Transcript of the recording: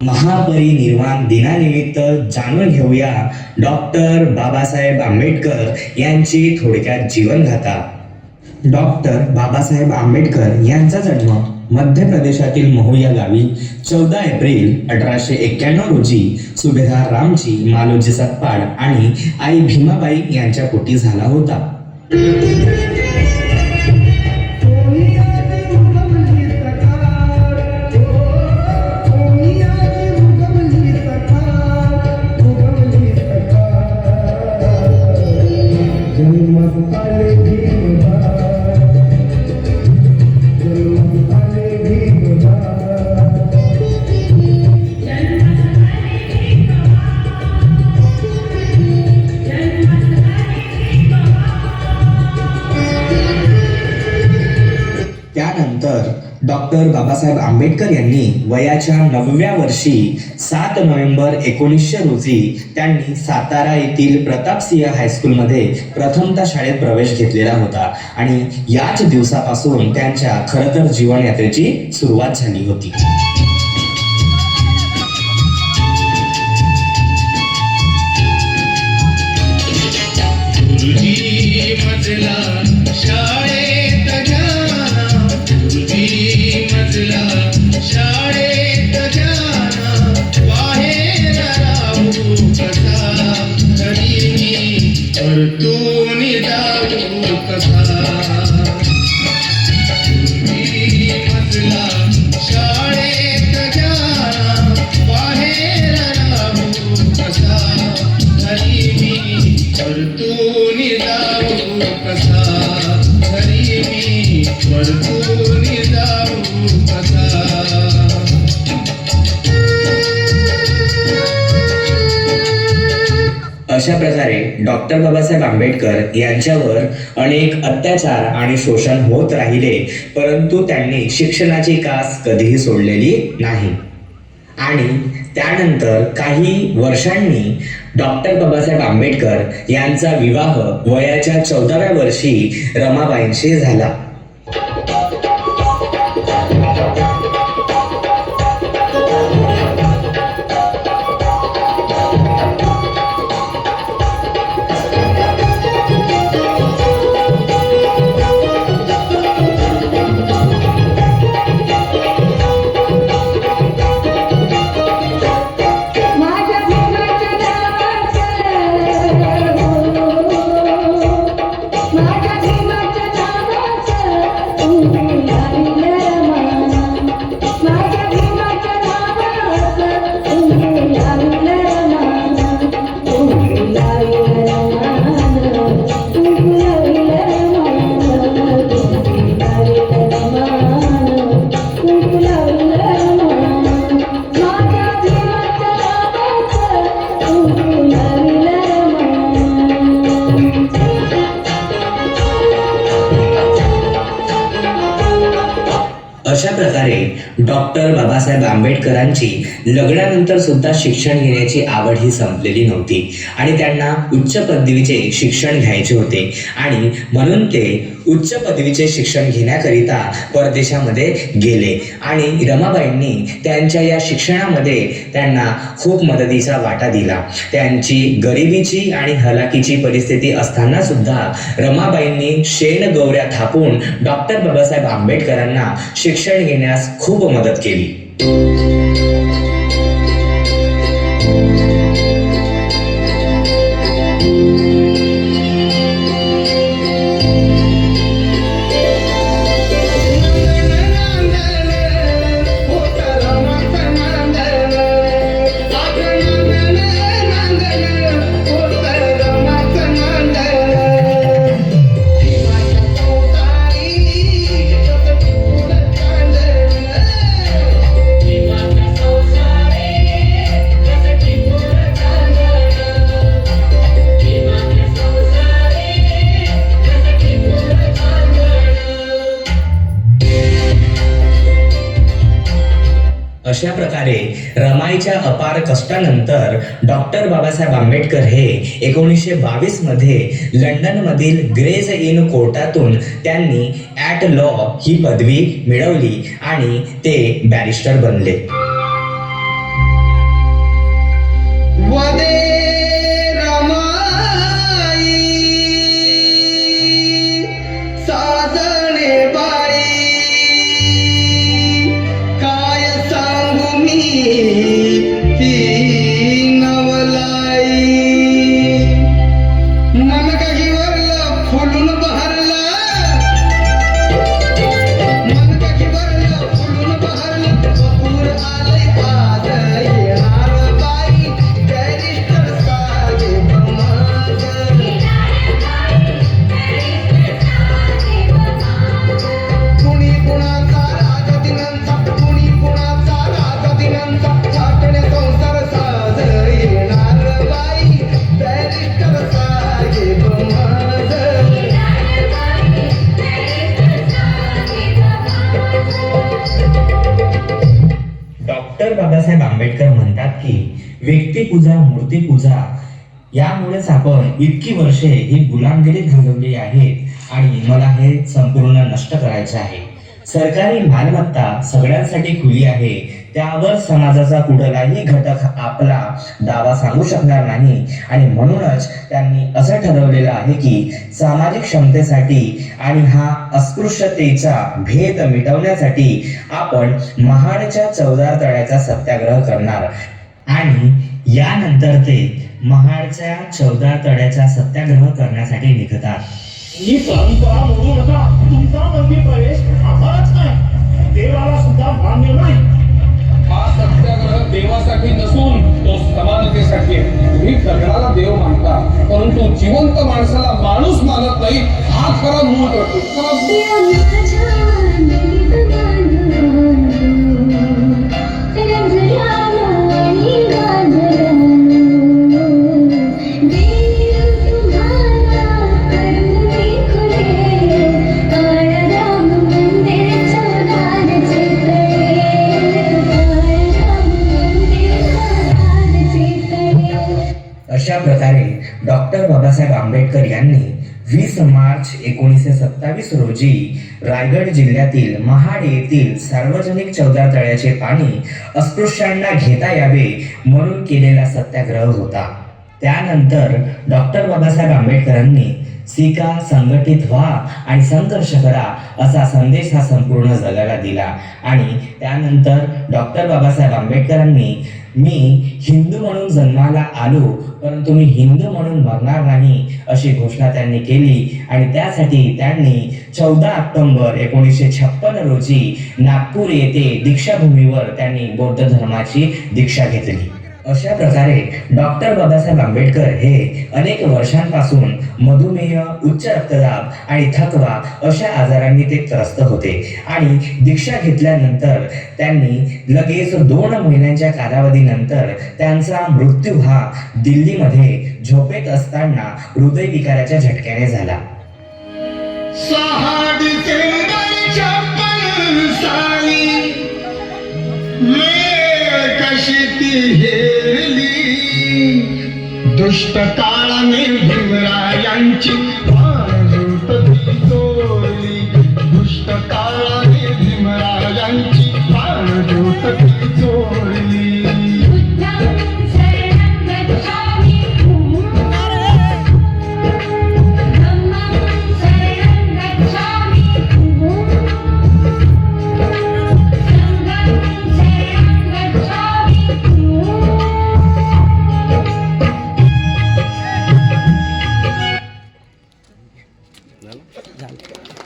महापरिनिर्वाण दिनानिमित्त जाणून घेऊया डॉक्टर बाबासाहेब आंबेडकर यांची थोडक्यात जीवनगाथा. डॉक्टर बाबासाहेब आंबेडकर यांचा जन्म मध्य प्रदेशातील महू या गावी चौदा एप्रिल अठराशे एक्क्याण्णव रोजी सुभेदार रामजी मालोजी सतपाड आणि आई भीमाबाई यांच्या पोटी झाला होता. त्यानंतर डॉक्टर बाबासाहेब आंबेडकर यांनी वयाच्या नवव्या वर्षी सात नोव्हेंबर एकोणीसशे रोजी त्यांनी सातारा येथील प्रतापसिंह हायस्कूलमध्ये प्रथमता शाळेत प्रवेश घेतलेला होता. आणि याच दिवसापासून त्यांच्या खरं तर जीवनयात्रेची सुरुवात झाली होती. अशा प्रकारे डॉक्टर बाबासाहेब आंबेडकर यांच्यावर अनेक अत्याचार आणि शोषण होत राहिले परंतु त्यांनी शिक्षणाची कास कधीही सोडलेली नाही. आणि त्यानंतर काही वर्षांनी डॉक्टर बाबासाहेब आंबेडकर यांचा विवाह वयाच्या चौदाव्या वर्षी रमाबाईंशी झाला. अशा प्रकारे डॉक्टर बाबासाहेब आंबेडकरांची लग्नानंतर सुद्धा शिक्षण घेण्याची आवड ही संपलेली नव्हती. आणि त्यांना उच्च पदवीचे शिक्षण घ्यायचे होते. आणि म्हणून ते उच्च पदवीचे शिक्षण घेण्याकरिता परदेशामध्ये गेले. आणि रमाबाईंनी त्यांच्या या शिक्षणामध्ये त्यांना खूप मदतीचा वाटा दिला. त्यांची गरिबीची आणि हलाखीची परिस्थिती असताना सुद्धा रमाबाईंनी शेण गौऱ्या थापून डॉक्टर बाबासाहेब आंबेडकरांना शिक्षण घेण्यास खूप मदत केली. अशा प्रकारे रमाईच्या अपार कष्टानंतर डॉक्टर बाबासाहेब आंबेडकर हे एकोणीसशे बावीसमध्ये ग्रेज इन कोर्टातून त्यांनी ॲट लॉ ही पदवी मिळवली आणि ते बॅरिस्टर बनले. म्हणतात की व्यक्तिपूजा मूर्तीपूजा यामुळेच आपण इतकी वर्षे ही गुलामगिरीत घालवली आहेत आणि मला हे संपूर्ण नष्ट करायचे आहे. सरकारी मालमत्ता सगळ्यांसाठी खुली आहे. त्यावर समाजाचा कुठलाही घटक आपला दावा सांगू शकणार नाही. आणि म्हणूनच त्यांनी असं ठरवलेलं आहे की सामाजिक क्षमतेसाठी आणि हा अस्पृश्यतेचा भेद मिटवण्यासाठी आपण महाडच्या चौदार तळ्याचा सत्याग्रह करणार. आणि यानंतर ते महाडच्या चौदार तळ्याचा सत्याग्रह करण्यासाठी निघतात. ही परंपरा मोडू नका. तुमचा मंदिर प्रवेश आम्हालाच नाही. देवाला सुद्धा मान्य नाही. हा सत्याग्रह देवासाठी नसून तो समानतेसाठी आहे. तुम्ही दगडाला देव मानता परंतु जिवंत माणसाला माणूस मानत नाही हा खरा मूळ करतो मार्च एकोणीसशे सत्तावीस रोजी रायगड जिल्ह्यातील महाड येथील सार्वजनिक चौदा तळ्याचे पाणी अस्पृश्यांना घेता यावे म्हणून केलेला सत्याग्रह होता. त्यानंतर डॉक्टर बाबासाहेब आंबेडकरांनी शिका संघटित व्हा आणि संघर्ष करा असा संदेश हा संपूर्ण जगाला दिला. आणि त्यानंतर डॉक्टर बाबासाहेब आंबेडकरांनी मी हिंदू म्हणून जन्माला आलो परंतु मी हिंदू म्हणून मरणार नाही अशी घोषणा त्यांनी केली. आणि त्यासाठी त्यांनी चौदा ऑक्टोंबर एकोणीसशे छप्पन रोजी नागपूर येथे दीक्षाभूमीवर त्यांनी बौद्ध धर्माची दीक्षा घेतली. अशा प्रकारे डॉक्टर बाबासाहेब आंबेडकर हे अनेक वर्षांपासून मधुमेह उच्च रक्तदाब आणि थकवा अशा आजारांनी ते त्रस्त होते. आणि दीक्षा घेतल्यानंतर त्यांनी लगेच दोन महिन्यांच्या कालावधीनंतर त्यांचा मृत्यू हा दिल्लीमध्ये झोपेत असताना हृदयविकाराच्या झटक्याने झाला. सहा डिसेंबर छप्पन हेली दुष्ट काळाने